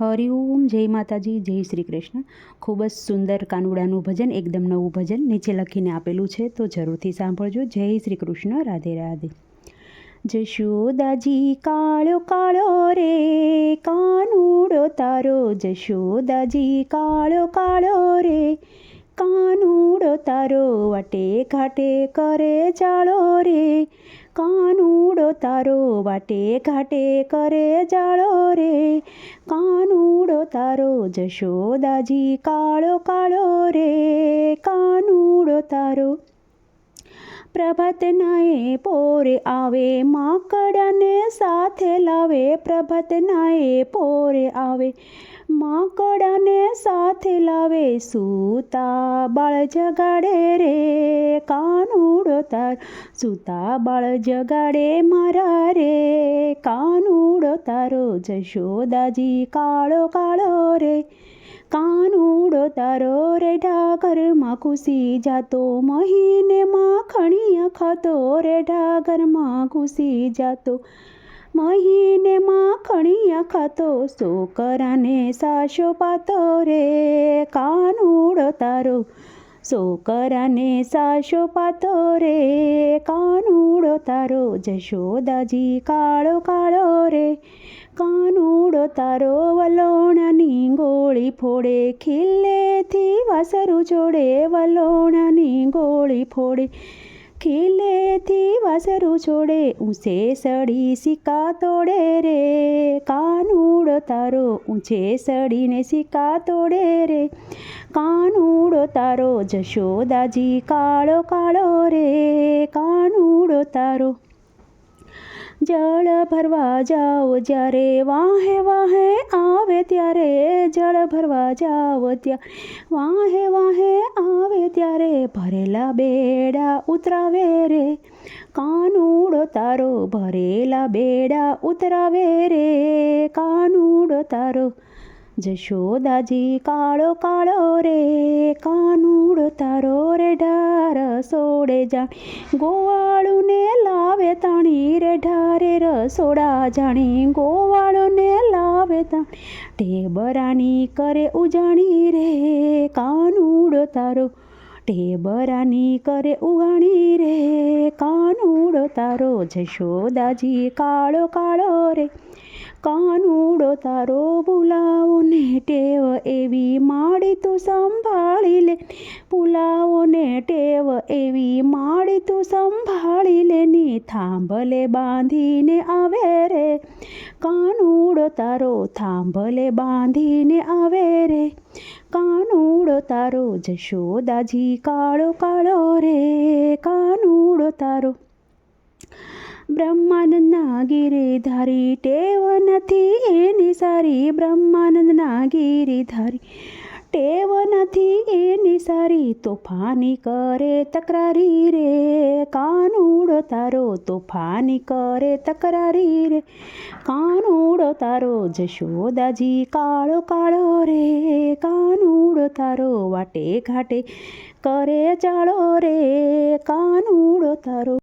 હરિઓમ જય માતાજી, જય શ્રી કૃષ્ણ. ખૂબ જ સુંદર કાનુડાનું ભજન, એકદમ નવું ભજન નીચે લખીને આપેલું છે, તો જરૂરથી સાંભળજો. જય શ્રી કૃષ્ણ, રાધે રાધે. જશોદાજી, કાળો કાળો રે, કાનુડો તારો. જશોદાજી, કાળો કાળો રે, કાનુડો તારો. વાટે ઘાટે કરે ચાળો રે. કાનુડો તારો વાટે ઘાટે કરે જાળો રે. કાનુડો તારો જશોદાજી કાળો કાળો રે. કાનુડો તારો પ્રભાતનાએ પોરે આવે, માકડાને સાથે લાવે, પ્રભાતનાએ પોરે આવે, માકડાને સાથે લાવે, સૂતા બાળ જગાડે રે કાનુડો તાર, સૂતા બાળ જગાડે મારા રે કાનુડો તારો, જશોદાજી કાળો કાળો રે. કાનુડો તારો રે ઢાગરમાં ઘૂસી જાતો. મહીને માખણીયા ખાતો રે ઢાગરમાં ઘૂસી જાતો. મહીને માખણીયા ખાતો છોકરાને સાસો પાતો રે. કાનુડો તારો છોકરાને સાસો પાતો રે. કાનુડો તારો જશોદાજી કાળો કાળો રે. કાનુડો તારો વલોણાની ગોળી ફોડે, ખીલેથી વાસરું જોડે વલોણાની ગોળી ફોડે, ખીલેથી વાસરું છોડે, ઊંચે સડી સિક્કા તોડે રે, કાનુડો તારો ઊંચે સડીને સિક્કા તોડે રે, કાનુડો તારો જશોદાજી કાળો કાળો રે, કાનુડો તારો જળ ભરવા જાઓ જ્યારે વાહે વાહે આવે ત્યારે જળ ભરવા જાઓ ત્યારે વાહે વાહે આવે ત્યારે ભરેલા બેડા ઉતરાવે રે. કાનુડો તારો ભરેલા બેડા ઉતરાવે રે. કાનુડો તારો જશોદાજી કાળો કાળો રે. કાનુડો તારો રે ઢાર સોડે જાણી ગોવાળુને લાવે તાણી રે ઢારે. રસોડા જાણી ગોવાળોને લાવે તાણી ટેબરાની કરે ઉજાણી રે કાનુડો તારો. ટેબરાની કરે ઉગાણી રે કાનુડો તારો. જશોદાજી કાળો કાળો રે. કાનુડો તારો બોલાવો ને ટેવ એવી માડી તું સંભાળી લે. બોલાવો ને એવી માળી તું સંભાળી લે ની થાંભલે બાંધીને આવે રે. કાનુડો તારો થાંભલે બાંધીને આવે રે. કાનુડો તારો જશોદાજી કાળો કાળો રે. કાનુડો તારો બ્રહ્માનંદના ગિરિધારી ટેવ નથી એની સારી. બ્રહ્માનંદના ગિરિધારી ટેવ નથી, એની સારી તોફાની કરે તકરારી રે. કાનુડો તારો તોફાની કરે તકરારી રે. કાનુડો તારો જશોદાજી કાળો કાળો રે. કાનુડો તારો વાટે ઘાટે કરે ચાળો રે. કાનુડો તારો